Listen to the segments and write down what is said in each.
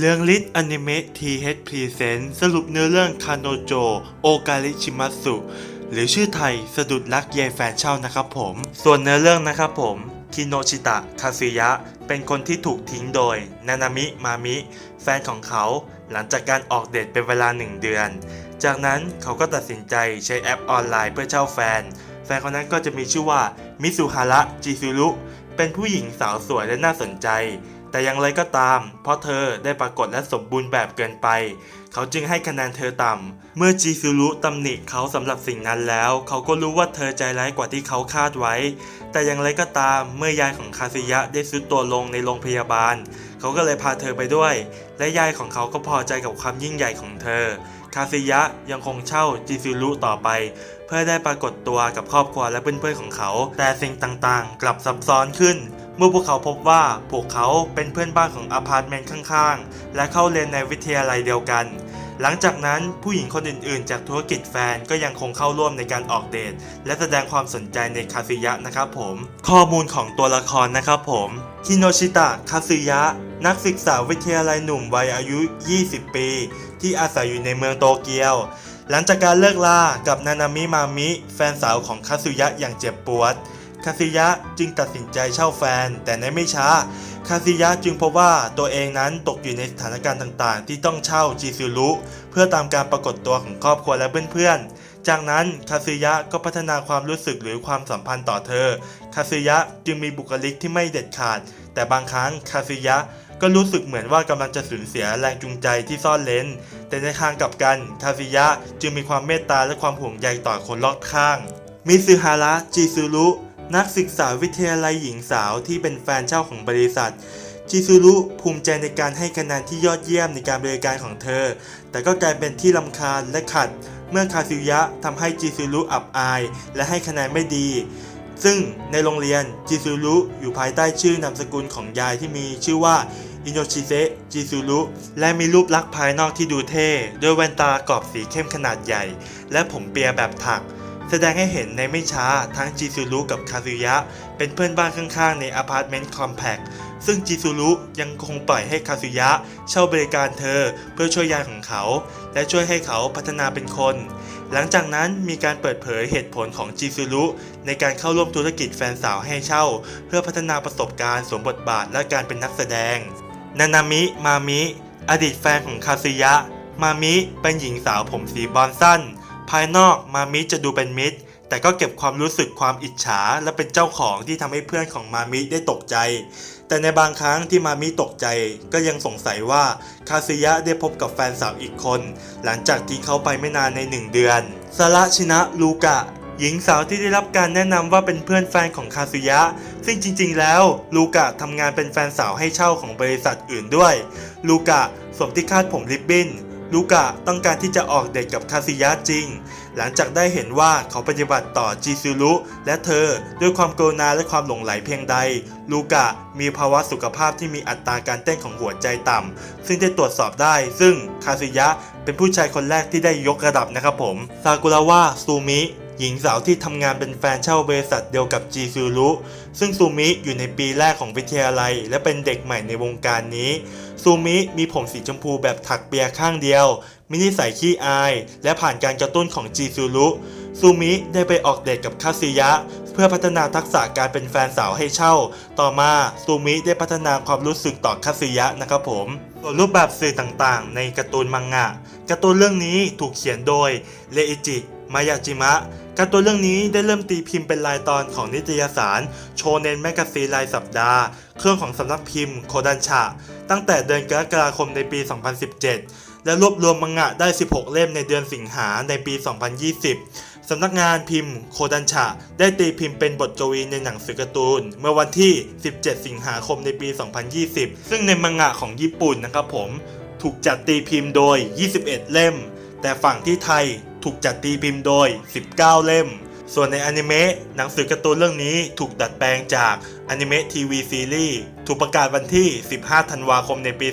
เรื่องลิทอนิเมะทีเฮดพรีเซนสรุปเนื้อเรื่องคาโนโจ โอกาลิชิมัตสุ หรือชื่อไทยสะดุดรักยายแฟนเช่านะครับผม ส่วนเนื้อเรื่องนะครับผมคิโนชิตะคาซึยะ เป็นคนที่ถูกทิ้งโดย นานามิมามิ แฟนของเขาหลังจากการออกเดทเป็นเวลาหนึ่งเดือน จากนั้นเขาก็ตัดสินใจใช้แอปออนไลน์เพื่อเช่าแฟน แฟนคนนั้นก็จะมีชื่อว่ามิซุฮาระจิซุรุเป็นผู้หญิงสาวสวยและน่าสนใจ แต่อย่างไรก็ตาม เพราะเธอได้ปรากฏและสมบูรณ์แบบเกินไป เขาจึงให้คะแนนเธอต่ำ เมื่อจิซุรุตำหนิเขาสำหรับสิ่งนั้นแล้ว เขาก็รู้ว่าเธอใจร้ายกว่าที่เขาคาดไว้ แต่อย่างไรก็ตาม เมื่อยายของคาซิยะได้ซุดตัวลงในโรงพยาบาล เขาก็เลยพาเธอไปด้วย และยายของเขาก็พอใจกับความยิ่งใหญ่ของเธอ คาซิยะยังคงเช่าจิซุรุต่อไปเพื่อได้ปรากฏตัวกับครอบครัวและเพื่อนๆของเขา แต่สิ่งต่างๆ กลับซับซ้อนขึ้น เมื่อพวกเขาพบว่าพวกเขาเป็นเพื่อนบ้านของอพาร์ตเมนต์ข้างๆ และเข้าเรียนในวิทยาลัยเดียวกัน หลังจากนั้นผู้หญิงคนอื่นๆ จากธุรกิจแฟนก็ยังคงเข้าร่วมในการออกเดท และแสดงความสนใจในคาซึยะนะครับผม ข้อมูลของตัวละครนะครับผมคิโนชิตะคาซึยะนักศึกษาวิทยาลัยหนุ่มวัยอายุ 20 ปี ที่อาศัยอยู่ในเมืองโตเกียว หลังจากการเลิกลากับนานามิมามิ แฟนสาวของคาซึยะอย่างเจ็บปวด คาซิยะจึงตัดสินใจเช่าแฟน แต่ในไม่ช้า คาซิยะจึงพบว่าตัวเองนั้นตกอยู่ในสถานการณ์ต่างๆ ที่ต้องเช่าจิซุรุเพื่อตามการปรากฏตัวของครอบครัวและเพื่อนๆ จากนั้นคาซิยะก็พัฒนาความรู้สึกหรือความสัมพันธ์ต่อเธอ คาซิยะจึงมีบุคลิกที่ไม่เด็ดขาด แต่บางครั้งคาซิยะก็รู้สึกเหมือนว่ากำลังจะสูญเสียแรงจูงใจที่ซ่อนเลนแต่ในทางกลับกันคาซิยะจึงมีความเมตตาและความห่วงใยต่อคนรอบข้าง มิซึฮาระจิซุรุ นักศึกษาวิทยาลัยหญิงสาวที่เป็นแฟนเช่าของบริษัท จิซุรุภูมิใจในการให้คะแนนที่ยอดเยี่ยมในการบริการของเธอ แต่ก็กลายเป็นที่ลำคาญและขัด เมื่อคาซิยะทำให้จิซุรุอับอาย และให้คะแนนไม่ดี ซึ่งในโรงเรียนจิซุรุอยู่ภายใต้ชื่อนามสกุลของยายที่มีชื่อว่าอินโนชิเซะจิซุรุและมีรูปลักษณ์ภายนอกที่ดูเท่ ด้วยแว่นตากรอบสีเข้มขนาดใหญ่ และผมเปียแบบถัก แสดงให้เห็นในไม่ช้าทั้งจิซูรุกับคาซุยะ เป็นเพื่อนบ้านข้างๆในอพาร์ตเมนต์คอมแพคซึ่งจิซูรุยังคงปล่อยให้คาซุยะเช่าบริการเธอเพื่อช่วยยายของเขา และช่วยให้เขาพัฒนาเป็นคน หลังจากนั้นมีการเปิดเผยเหตุผลของจิซูรุในการเข้าร่วมธุรกิจแฟนสาวให้เช่า เพื่อพัฒนาประสบการณ์สวมบทบาทและการเป็นนักแสดง นานามิ มามิ อดีตแฟนของคาซึยะ มามิเป็นหญิงสาวผมสีบอลสั้น ภายนอกมามิจะดูเป็นมิตร แต่ก็เก็บความรู้สึกความอิจฉา และเป็นเจ้าของที่ทำให้เพื่อนของมามิได้ตกใจ แต่ในบางครั้งที่มามิตกใจ ก็ยังสงสัยว่าคาซึยะได้พบกับแฟนสาวอีกคน หลังจากทิ้งเขาไปไม่นานในหนึ่งเดือนซาระชินะลูกะหญิงสาวที่ได้รับการแนะนำว่าเป็นเพื่อนแฟนของคาซึยะ ซึ่งจริงๆ แล้วลูกะทำงานเป็นแฟนสาวให้เช่าของบริษัทอื่นด้วย ลูกะสวมที่คาดผมริบบิ้น ลูกะต้องการที่จะออกเดทกับคาซิยะจริง หลังจากได้เห็นว่าเขาปฏิบัติต่อจิซุรุและเธอด้วยความกรุณาและความหลงไหลเพียงใด ลูกะมีภาวะสุขภาพที่มีอัตราการเต้นของหัวใจต่ำ ซึ่งได้ตรวจสอบได้ ซึ่งคาซิยะเป็นผู้ชายคนแรกที่ได้ยกระดับนะครับผม ซากุระวะซูมิ หญิงสาวที่ทำงานเป็นแฟนเช่าบริษัทเดียวกับจีซูรุซึ่งซูมิอยู่ในปีแรกของวิทยาลัย และเป็นเด็กใหม่ในวงการนี้ ซูมิมีผมสีชมพูแบบถักเปียข้างเดียว มินิสัยขี้อาย และผ่านการกระตุ้นของจีซูรุซูมิได้ไปออกเดทกับคาซิยะ เพื่อพัฒนาทักษะการเป็นแฟนสาวให้เช่า ต่อมาซูมิได้พัฒนาความรู้สึกต่อคาซิยะนะครับผมส่วนรูปแบบสื่อต่างๆ ในการ์ตูนมังงะการ์ตูนเรื่องนี้ถูกเขียนโดยเลอิจิมายาจิมะ การ์ตูนเรื่องนี้ได้เริ่มตีพิมพ์เป็นรายตอนของนิตยสารโชเนนแมกกาซีนรายสัปดาห์ เครื่องของสำนักพิมพ์โคดันชะ ตั้งแต่เดือนกรกฎาคมในปี 2017 และรวบรวมมังงะได้ 16 เล่มในเดือนสิงหาในปี 2020 สำนักงานพิมพ์โคดันชะ ได้ตีพิมพ์เป็นบทกวีในหนังสือการ์ตูน เมื่อวันที่ 17 สิงหาคมในปี 2020 ซึ่งในมังงะของญี่ปุ่นนะครับผม ถูกจัดตีพิมพ์โดย 21 เล่ม แต่ฝั่งที่ไทย ถูกจัดตีพิมพ์โดย 19 เล่ม ส่วนในอนิเมะหนังสือการ์ตูนเรื่องนี้ถูกดัดแปลงจากอนิเมะทีวีซีรีส์ถูกประกาศวันที่ 15 ธันวาคมในปี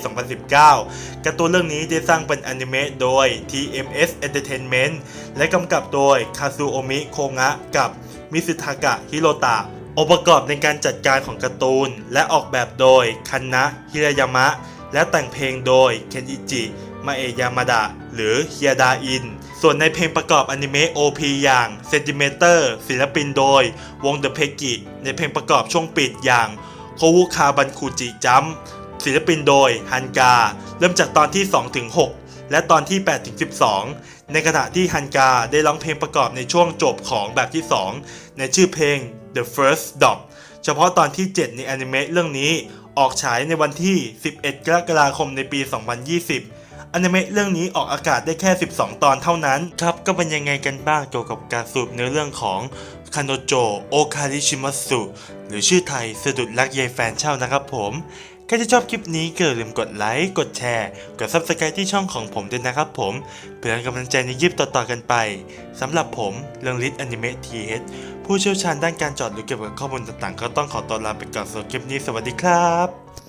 2019 การ์ตูนเรื่องนี้ได้สร้างเป็นอนิเมะโดย TMS Entertainment และกำกับโดยคาซูโอมิโคงะกับมิซึทากะฮิโรตะองค์ประกอบในการจัดการของการ์ตูน และออกแบบโดยคันนะฮิรายามะ และแต่งเพลงโดยเคนอิจิ มาเอยามาดะ หรือเฮียดาอิน ส่วนในเพลงประกอบอนิเมะ OP อย่าง Centimeter ศิลปินโดยวง The p e g i ในเพลงประกอบช่วงปิดอย่างโควุคาบันคูจิจัมศิลปินโดยฮันกา เริ่มจากตอนที่2ถึง6และตอนที่8ถึง12 ในขณะที่ฮันกาได้ร้องเพลงประกอบในช่วงจบของแบบที่ 2 ในชื่อเพลง The First Stop เฉพาะตอนที่ 7 ในอนิเมะเรื่องนี้ออกฉายในวันที่ 11 กรกฎาคมในปี 2020 อนิเมะเรื่องนี้ออกอากาศได้แค่ 12 ตอนเท่านั้น ครับก็เป็นยังไงกันบ้างเกี่ยวกับการสรุปเนื้อเรื่องของคาโนโจโอคาริชิมัสสุหรือชื่อไทยสะดุดรักยายแฟนเช่านะครับผมใครที่ชอบคลิปนี้ก็อย่าลืมกดไลค์ กดแชร์ กด Subscribe ที่ช่องของผมด้วยนะครับผม เพื่อเป็นกำลังใจในยิปต่อๆกันไป สำหรับผมเรื่องลิทอนิเมะทีเผู้เชี่ยวชาญด้านการจอดหรือเกี่ยวกับข้อมูลต่างๆ ก็ต้องขอตัวลาไปก่อนสำหรับคลิปนี้สวัสดีครับ